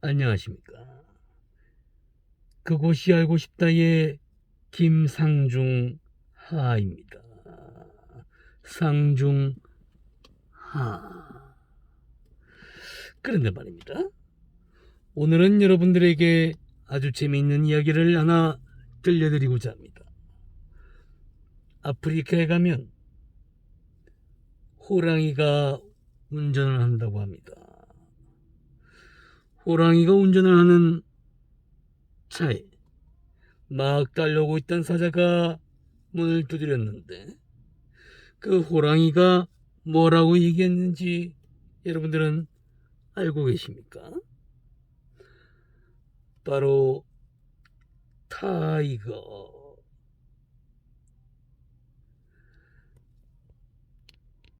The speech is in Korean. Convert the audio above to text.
안녕하십니까. 그곳이 알고 싶다의 김상중 하입니다. 상중 하. 그런데 말입니다. 오늘은 여러분들에게 아주 재미있는 이야기를 하나 들려드리고자 합니다. 아프리카에 가면 호랑이가 운전을 한다고 합니다. 호랑이가 운전을 하는 차에 막 달려오고 있던 사자가 문을 두드렸는데 그 호랑이가 뭐라고 얘기했는지 여러분들은 알고 계십니까? 바로 타이거